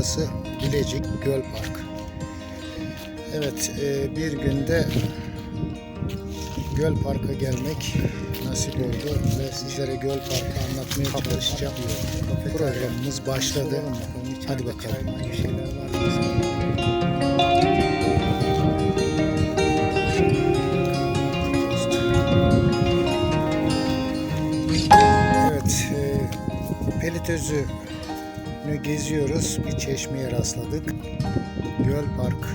Burası Bilecik Göl Park. Evet, e, bir günde Göl Park'a gelmek nasip oldu ve sizlere Göl Park'ı anlatmaya çalışacağım. Programımız başladı. Hadi bakalım. Evet, e, Pelitözü'nü geziyoruz. Bir çeşmeye rastladık. Göl Park.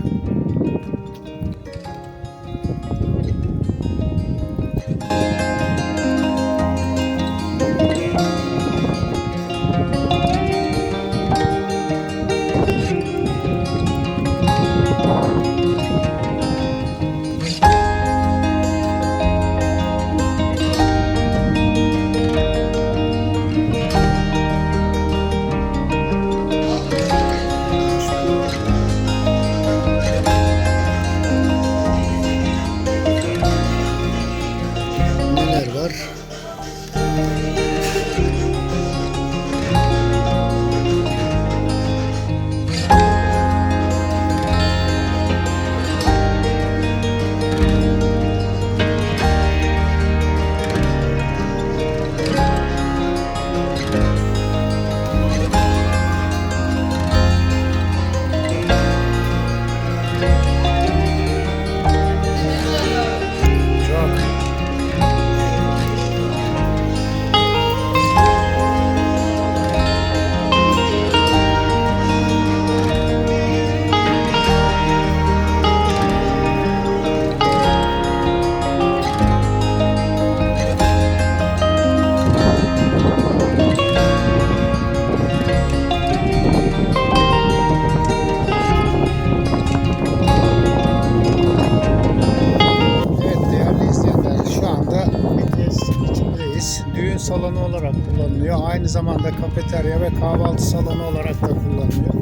İçindeyiz. Düğün salonu olarak kullanılıyor. Aynı zamanda kafeterya ve kahvaltı salonu olarak da kullanılıyor.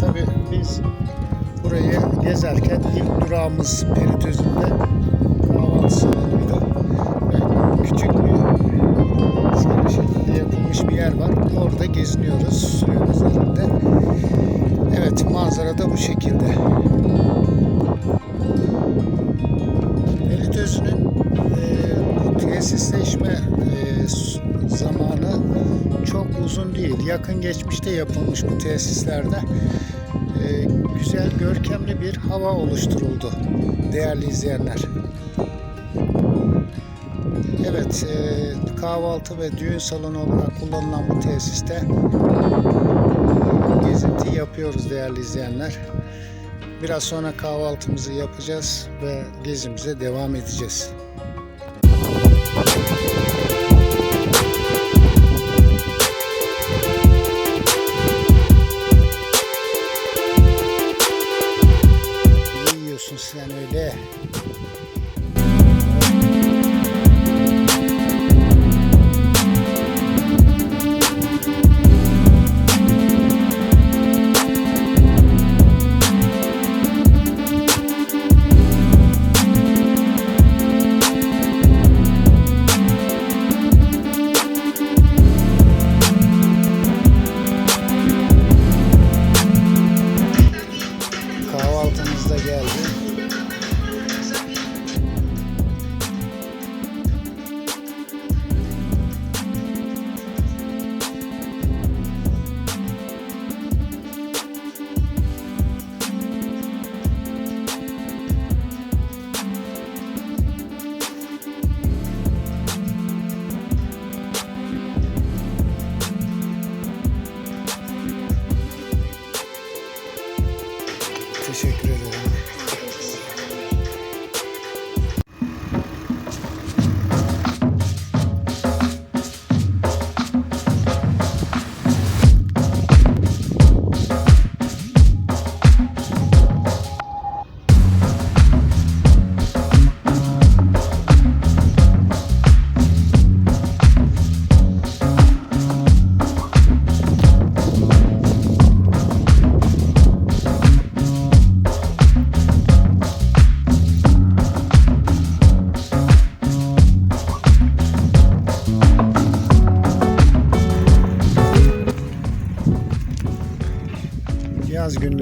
Tabii biz burayı gezerken ilk durağımız Peritözü'nde kahvaltı salonuydu. Küçük bir iskele şeklinde yapılmış bir yer var. Orada geziniyoruz suyun üzerinde. Evet manzara da bu şekilde. Yakın geçmişte yapılmış bu tesislerde. E, güzel, görkemli bir hava oluşturuldu değerli izleyenler. Evet, e, kahvaltı ve düğün salonu olarak kullanılan bu tesiste e, gezinti yapıyoruz değerli izleyenler. Biraz sonra kahvaltımızı yapacağız ve gezimize devam edeceğiz. Ne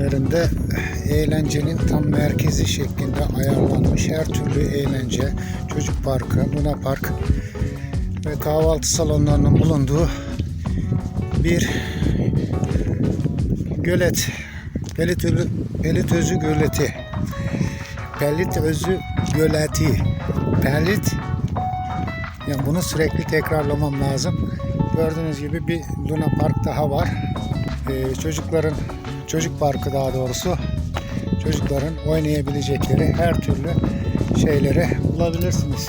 yaz günlerinde eğlencenin tam merkezi şeklinde ayarlanmış her türlü eğlence, çocuk parkı, Luna Park ve kahvaltı salonlarının bulunduğu bir gölet. Pelitözü, Pelitözü Göleti. Pelitözü Göleti. Pelit yani bunu sürekli tekrarlamam lazım. Gördüğünüz gibi bir Luna Park daha var. Ee, çocukların çocuk parkı daha doğrusu çocukların oynayabilecekleri her türlü şeyleri bulabilirsiniz.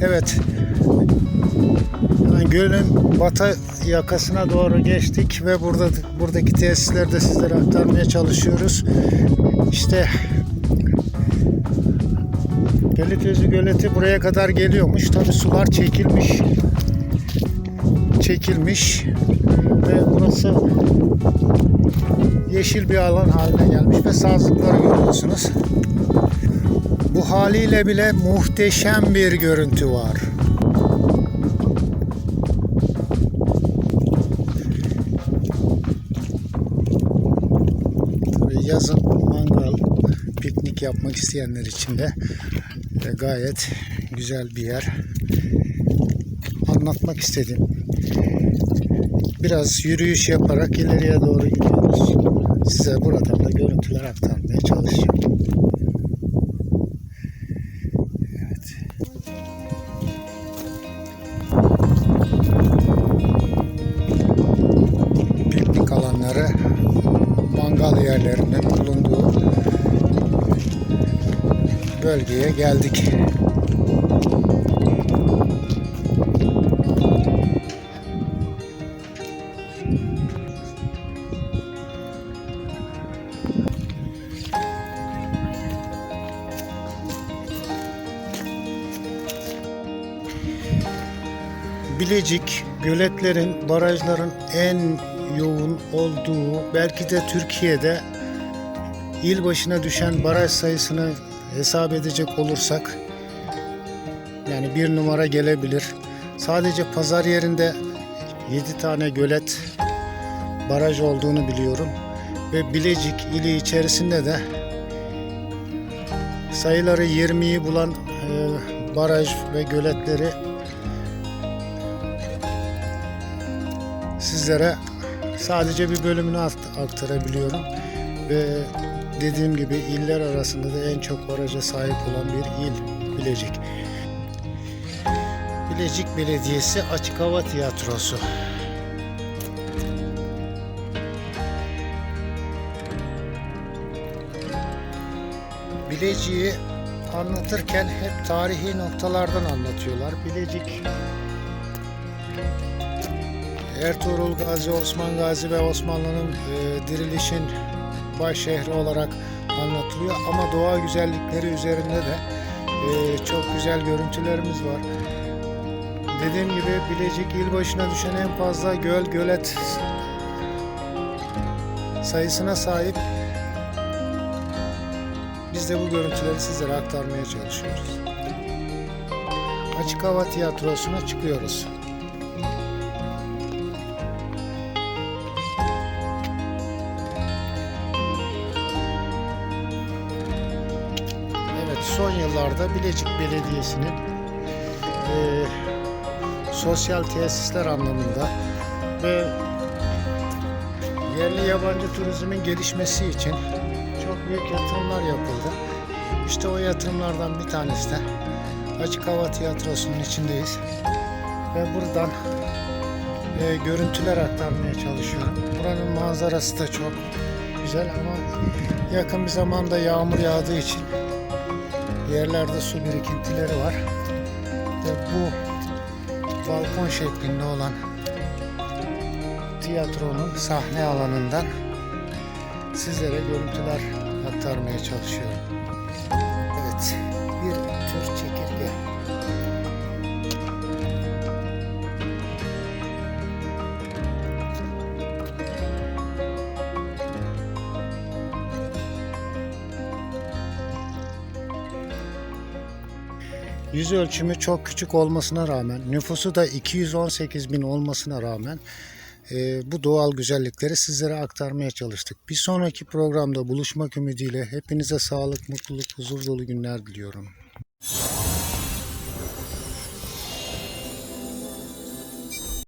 Evet. Gölün batı yakasına doğru geçtik ve burada buradaki tesisleri de sizlere aktarmaya çalışıyoruz. İşte Pelitözü Göleti buraya kadar geliyormuş. Tabi sular çekilmiş. Çekilmiş. Ve burası yeşil bir alan haline gelmiş ve sazlıkları görüyorsunuz. Bu haliyle bile muhteşem bir görüntü var. Yazın mangal, piknik yapmak isteyenler için de e, gayet güzel bir yer. Anlatmak istedim. Biraz yürüyüş yaparak ileriye doğru gidiyoruz. Size buradan da görüntüler aktarmaya çalışacağım. Evet. Piknik alanları, mangal yerlerinin bulunduğu bölgeye geldik. Bilecik göletlerin, barajların en yoğun olduğu, belki de Türkiye'de il başına düşen baraj sayısını hesap edecek olursak yani bir numara gelebilir. Sadece pazar yerinde 7 tane gölet baraj olduğunu biliyorum ve Bilecik ili içerisinde de sayıları 20'yi bulan e, baraj ve göletleri sizlere sadece bir bölümünü akt- aktarabiliyorum ve dediğim gibi iller arasında da en çok baraja sahip olan bir il Bilecik. Bilecik Belediyesi Açık Hava Tiyatrosu. Bilecik'i anlatırken hep tarihi noktalardan anlatıyorlar. Bilecik Ertuğrul Gazi, Osman Gazi ve Osmanlı'nın e, dirilişin baş şehri olarak anlatılıyor ama doğa güzellikleri üzerinde de e, çok güzel görüntülerimiz var. Dediğim gibi Bilecik il başına düşen en fazla göl, gölet sayısına sahip. Biz de bu görüntüleri sizlere aktarmaya çalışıyoruz. Açık hava tiyatrosuna çıkıyoruz. Son yıllarda Bilecik Belediyesi'nin eee, sosyal tesisler anlamında ve yerli yabancı turizmin gelişmesi için çok büyük yatırımlar yapıldı. İşte o yatırımlardan bir tanesi de Açık Hava Tiyatrosu'nun içindeyiz. Ve buradan eee, görüntüler aktarmaya çalışıyorum. Buranın manzarası da çok güzel ama yakın bir zamanda yağmur yağdığı için yerlerde su birikintileri var. Ve bu balkon şeklinde olan tiyatronun sahne alanından sizlere görüntüler aktarmaya çalışıyorum. Evet, bir tür çekirge. Yüz ölçümü çok küçük olmasına rağmen, nüfusu da 218 bin olmasına rağmen e, bu doğal güzellikleri sizlere aktarmaya çalıştık. Bir sonraki programda buluşmak ümidiyle hepinize sağlık, mutluluk, huzur dolu günler diliyorum.